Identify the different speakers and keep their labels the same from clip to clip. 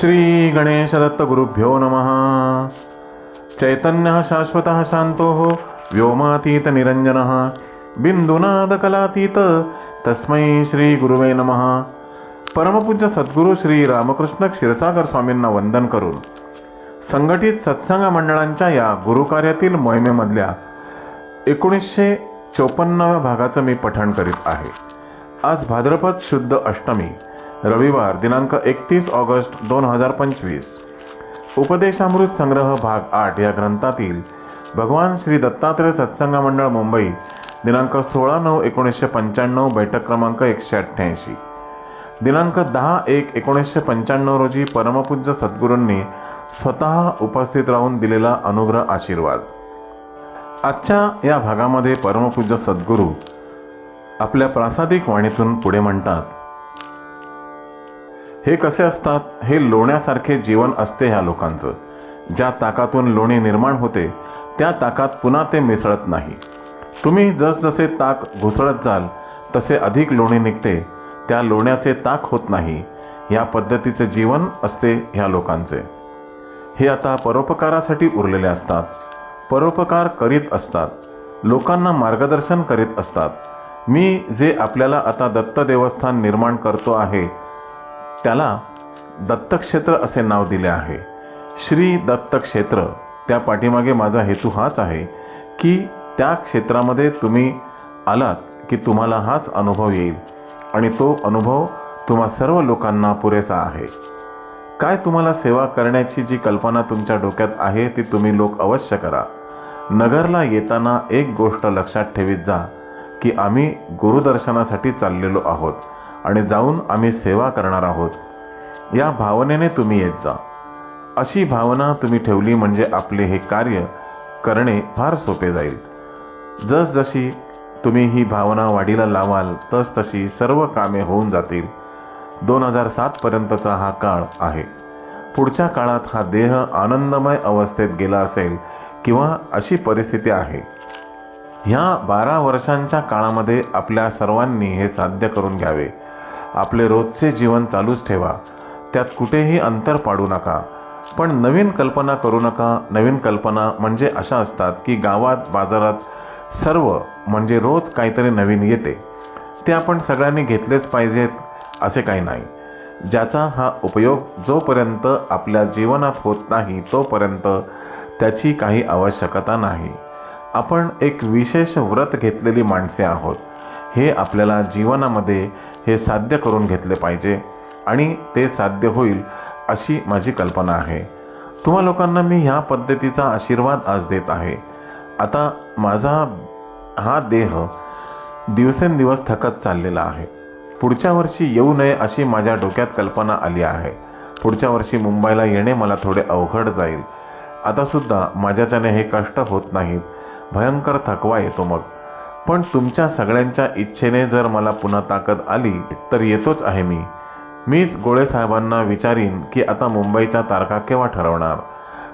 Speaker 1: श्री गणेश दत्त गुरुभ्यो नमः। चैतन्य शाश्वत शांतो व्योमातीत निरंजन बिंदुनादकलातीत तस्मै श्री गुरुवे नमः। परमपूज्य सद्गुरू श्री रामकृष्ण क्षीरसागर स्वामींना वंदन करून संघटित सत्संग मंडळांच्या या गुरुकार्यातील मोहिमेमधल्या एकोणीसशे चोपन्नाव्या भागाचं मी पठण करीत आहे. आज भाद्रपद शुद्ध अष्टमी रविवार दिनांक एकतीस ऑगस्ट दोन हजार पंचवीस. उपदेशामृत संग्रह भाग आठ या ग्रंथातील भगवान श्री दत्तात्रय सत्संग मंडळ मुंबई दिनांक सोळा नऊ एकोणीसशे पंच्याण्णव बैठक क्रमांक एकशे अठ्ठ्याऐंशी. दिनांक दहा एक एकोणीसशे पंच्याण्णव रोजी परमपूज्य सद्गुरूंनी स्वतः उपस्थित राहून दिलेला अनुग्रह आशीर्वाद. आजच्या या भागामध्ये परमपूज्य सद्गुरू आपल्या प्रासादिक वाणीतून पुढे म्हणतात हे कसे असतात? हे लोण्यासारखे जीवन असते ह्या लोकांचं. ज्या ताकातून लोणी निर्माण होते त्या ताकात पुन्हा ते मिसळत नाही. तुम्ही जसजसे ताक घुसळत जाल तसे अधिक लोणी निघते. त्या लोण्याचे ताक होत नाही. या पद्धतीचे जीवन असते ह्या लोकांचे. हे आता परोपकारासाठी उरलेले असतात. परोपकार करीत असतात. लोकांना मार्गदर्शन करीत असतात. मी जे आपल्याला आता दत्त देवस्थान निर्माण करतो आहे त्याला दत्तक्षेत्र असे नाव दिले आहे. श्री दत्तक्षेत्र त्या पाठीमागे माझा हेतू हाच आहे की त्या क्षेत्रामध्ये तुम्ही आलात की तुम्हाला हाच अनुभव येईल आणि तो अनुभव तुम्हा सर्व लोकांना पुरेसा आहे. काय तुम्हाला सेवा करण्याची जी कल्पना तुमच्या डोक्यात आहे ती तुम्ही लोक अवश्य करा. नगरला येताना एक गोष्ट लक्षात ठेवीत जा की आम्ही गुरुदर्शनासाठी चाललेलो आहोत. आणि जाऊन आम्ही सेवा करणार आहोत. या भावनेने तुम्ही येत जा. अशी भावना तुम्ही ठेवली म्हणजे आपले हे कार्य करणे फार सोपे जाईल. जसजशी तुम्ही ही भावना वाढीला लावाल तस तशी सर्व कामे होऊन जातील. दोन हजार सातपर्यंतचा हा काळ आहे. पुढच्या काळात हा देह आनंदमय अवस्थेत गेला असेल किंवा अशी परिस्थिती आहे. ह्या बारा वर्षांच्या काळामध्ये आपल्या सर्वांनी हे साध्य करून घ्यावे. आपले रोजचे जीवन चालूच ठेवा. त्यात कुठेही अंतर पाडू नका. पण नवीन कल्पना करू नका. नवीन कल्पना म्हणजे अशा असतात की गावात बाजारात सर्व म्हणजे रोज काहीतरी नवीन येते. ते आपण सगळ्यांनी घेतलेच पाहिजेत असे काही नाही. ज्याचा हा उपयोग जोपर्यंत आपल्या जीवनात होत नाही तोपर्यंत त्याची काही आवश्यकता नाही. आपण एक विशेष व्रत घेतलेली माणसे आहोत. हे आपल्याला जीवनामध्ये हे साध्य करून घेतले पाहिजे आणि ते साध्य होईल अशी माझी कल्पना आहे. तुम्हा लोकांना मी ह्या पद्धतीचा आशीर्वाद आज देत आहे. आता माझा हा देह दिवसेंदिवस थकत चाललेला आहे. पुढच्या वर्षी येऊ नये अशी माझ्या डोक्यात कल्पना आली आहे. पुढच्या वर्षी मुंबईला येणे मला थोडे अवघड जाईल. आतासुद्धा माझ्याच्याने हे कष्ट होत नाहीत. भयंकर थकवा येतो मग. पण तुमच्या सगळ्यांच्या इच्छेने जर मला पुन्हा ताकद आली तर येतोच आहे मी. मीच गोळेसाहेबांना विचारीन की आता मुंबईचा तारखा केव्हा ठरवणार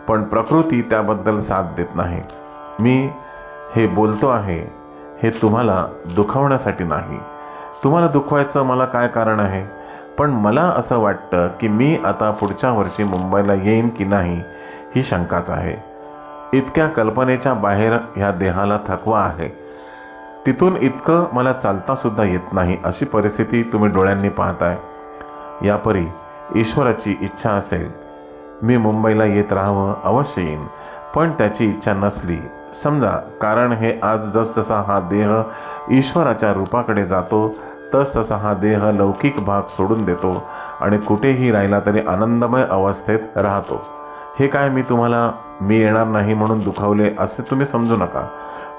Speaker 1: पण प्रकृती त्याबद्दल साथ देत नाही. मी हे बोलतो आहे हे तुम्हाला दुखावण्यासाठी नाही. तुम्हाला दुखवायचं मला काय कारण आहे? पण मला असं वाटतं की मी आता पुढच्या वर्षी मुंबईला येईन की नाही ही शंकाच आहे. इतक्या कल्पनेच्या बाहेर ह्या देहाला थकवा आहे. तिथून इतकं मला चालतासुद्धा येत नाही अशी परिस्थिती तुम्ही डोळ्यांनी पाहताय. यापरी ईश्वराची इच्छा असेल. मी मुंबईला येत राहावं अवश्य येईन. पण त्याची इच्छा नसली. समजा कारण हे आज जसजसा हा देह ईश्वराच्या रूपाकडे जातो तस तसा हा देह लौकिक भाग सोडून देतो आणि कुठेही राहिला तरी आनंदमय अवस्थेत राहतो. हे काय मी तुम्हाला मी येणार नाही म्हणून दुखावले असे तुम्ही समजू नका.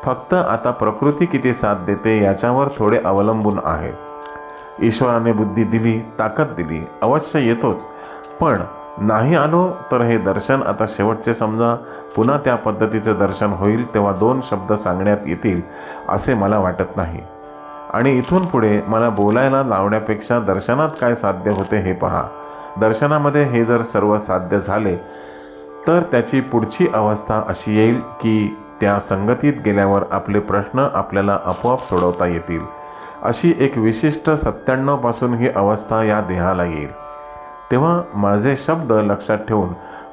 Speaker 1: फक्त आता प्रकृती किती साथ देते याच्यावर थोडे अवलंबून आहे. ईश्वराने बुद्धी दिली ताकद दिली अवश्य येतोच. पण नाही आलो तर हे दर्शन आता शेवटचे समजा. पुन्हा त्या पद्धतीचे दर्शन होईल तेव्हा दोन शब्द सांगण्यात येतील असे मला वाटत नाही. आणि इथून पुढे मला बोलायला लावण्यापेक्षा दर्शनात काय साध्य होते हे पहा. दर्शनामध्ये हे जर सर्व साध्य झाले तर त्याची पुढची अवस्था अशी येईल की त्या संगतीत गेल्यावर आपले प्रश्न आपल्याला आपोआप सोडवता येतील. अशी एक विशिष्ट सत्त्याण्णवपासून ही अवस्था या देहाला येईल. तेव्हा माझे शब्द लक्षात ठेवून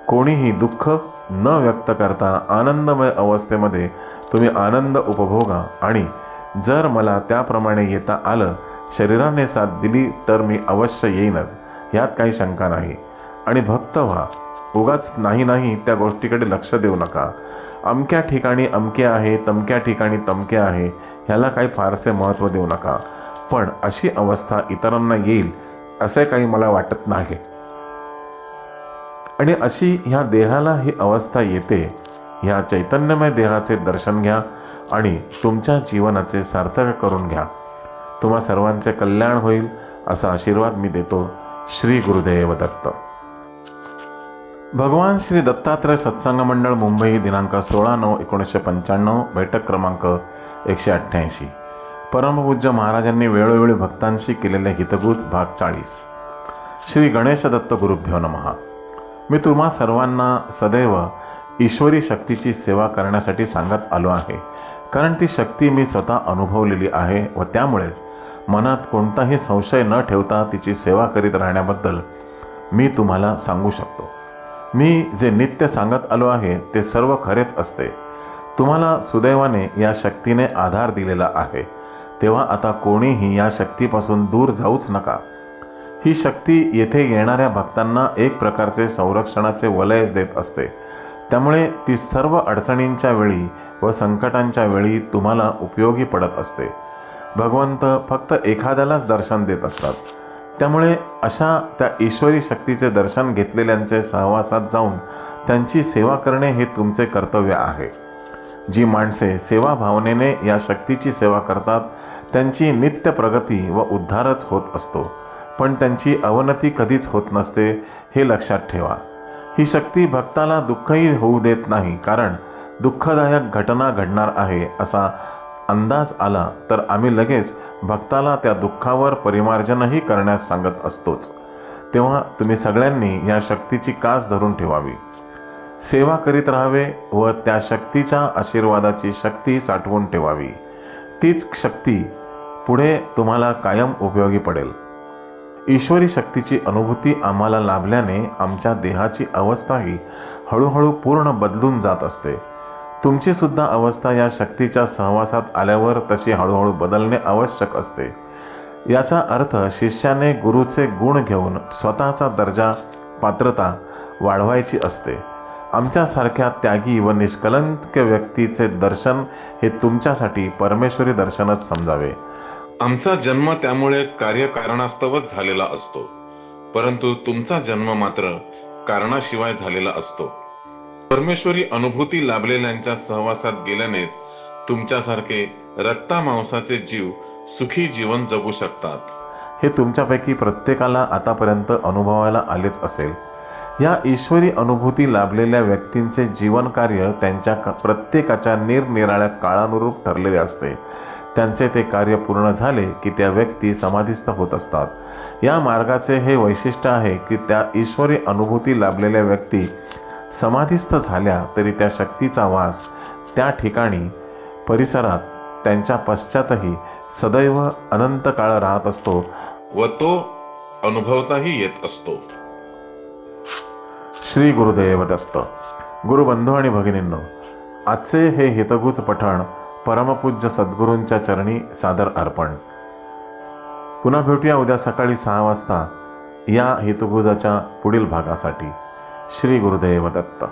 Speaker 1: कोणीही दुःख न व्यक्त करता आनंदमय अवस्थेमध्ये तुम्ही आनंद उपभोगा आणि जर मला त्याप्रमाणे येता आलं शरीराने साथ दिली तर मी अवश्य येईनच यात काही शंका नाही. आणि भक्त व्हा उगाच नाही नाही त्या गोष्टीकडे लक्ष देऊ नका. अमक्या ठिकाणी अमके आहे तमक्या ठिकाणी तमके आहे ह्याला काही फारसे महत्त्व देऊ नका. पण अशी अवस्था इतरांना येईल असे काही मला वाटत नाही. आणि अशी ह्या देहाला ही अवस्था येते ह्या चैतन्यमय देहाचे दर्शन घ्या आणि तुमच्या जीवनाचे सार्थक करून घ्या. तुम्हा सर्वांचे कल्याण होईल असा आशीर्वाद मी देतो श्री गुरुदेव दत्त. भगवान श्री दत्तात्रय सत्संग मंडळ मुंबई दिनांक सोळा नऊ एकोणीसशे पंच्याण्णव बैठक क्रमांक एकशे अठ्ठ्याऐंशी. परमपूज्य महाराजांनी वेळोवेळी भक्तांशी केलेले हितगुज भाग चाळीस. श्री गणेश दत्त गुरुभ्यो नमहा मी तुम्हा सर्वांना सदैव ईश्वरी शक्तीची सेवा करण्यासाठी सांगत आलो आहे. कारण ती शक्ती मी स्वतः अनुभवलेली आहे व त्यामुळेच मनात कोणताही संशय न ठेवता तिची सेवा करीत राहण्याबद्दल मी तुम्हाला सांगू शकतो. मी जे नित्य सांगत आलो आहे ते सर्व खरेच असते. तुम्हाला सुदैवाने या शक्तीने आधार दिलेला आहे. तेव्हा आता कोणीही या शक्तीपासून दूर जाऊच नका. ही शक्ती येथे येणाऱ्या भक्तांना एक प्रकारचे संरक्षणाचे वलयच देत असते. त्यामुळे ती सर्व अडचणींच्या वेळी व संकटांच्या वेळी तुम्हाला उपयोगी पडत असते. भगवंत फक्त एखाद्यालाच दर्शन देत असतात. त्यामुळे अशा त्या ईश्वरी शक्तीचे दर्शन घेतलेल्यांचे सहवासात जाऊन त्यांची सेवा करणे हे तुमचे कर्तव्य आहे. जी माणसे सेवा भावनेने या शक्तीची सेवा करतात त्यांची नित्य प्रगती व उद्धारच होत असतो. पण त्यांची अवनती कधीच होत नसते हे लक्षात ठेवा. ही शक्ती भक्ताला दुःखही होऊ देत नाही कारण दुःखदायक घटना घडणार आहे असा अंदाज आला तर आम्ही लगेच भक्ताला त्या दुःखावर परिमार्जनही करण्यास सांगत असतोच. तेव्हा तुम्ही सगळ्यांनी या शक्तीची कास धरून ठेवावी. सेवा करीत राहावे व त्या शक्तीच्या आशीर्वादाची शक्ती साठवून ठेवावी. तीच शक्ती पुढे तुम्हाला कायम उपयोगी पडेल. ईश्वरी शक्तीची अनुभूती आम्हाला लाभल्याने आमच्या देहाची अवस्थाही हळूहळू पूर्ण बदलून जात असते. तुमची सुद्धा अवस्था या शक्तीच्या सहवासात आल्यावर तशी हळूहळू बदलणे आवश्यक असते. याचा अर्थ शिष्याने गुरुचे गुण घेऊन स्वतःचा दर्जा पात्रता वाढवायची असते. आमच्यासारख्या त्यागी व निष्कलंक व्यक्तीचे दर्शन हे तुमच्यासाठी परमेश्वरी दर्शनच समजावे. आमचा जन्म त्यामुळे कार्यकारणास्तवच झालेला असतो. परंतु तुमचा जन्म मात्र कारणाशिवाय झालेला असतो. परमेश्वरी अनुभूती लाभलेल्यांच्या सहवासात गेल्यानेच तुमच्यासारखे रक्ता मांसाचे जीव सुखी जीवन जगू शकतात. हे तुमच्यापैकी प्रत्येकाला आतापर्यंत अनुभवायला आलेच असेल. या ईश्वरी अनुभूती लाभलेल्या व्यक्तींचे जीवन कार्य त्यांच्या प्रत्येकाच्या निरनिराळ्या काळानुरूप ठरलेले असते. त्यांचे ते कार्य पूर्ण झाले की त्या व्यक्ती समाधीस्थ होत असतात. या मार्गाचे हे वैशिष्ट्य आहे की त्या ईश्वरी अनुभूती लाभलेल्या व्यक्ती समाधीस्थ झाल्या तरी त्या शक्तीचा वास त्या ठिकाणी परिसरात त्यांच्या पश्चातही सदैव अनंत काळ राहत असतो व तो अनुभवताही येत असतो. श्री गुरुदेव दत्त गुरुबंधू आणि भगिनींनो आजचे हे हितगुज पठण परमपूज्य सद्गुरूंच्या चरणी सादर अर्पण. पुन्हा भेटूया उद्या सकाळी सहा वाजता या हितगुजाच्या पुढील भागासाठी. श्री गुरुदेव दत्त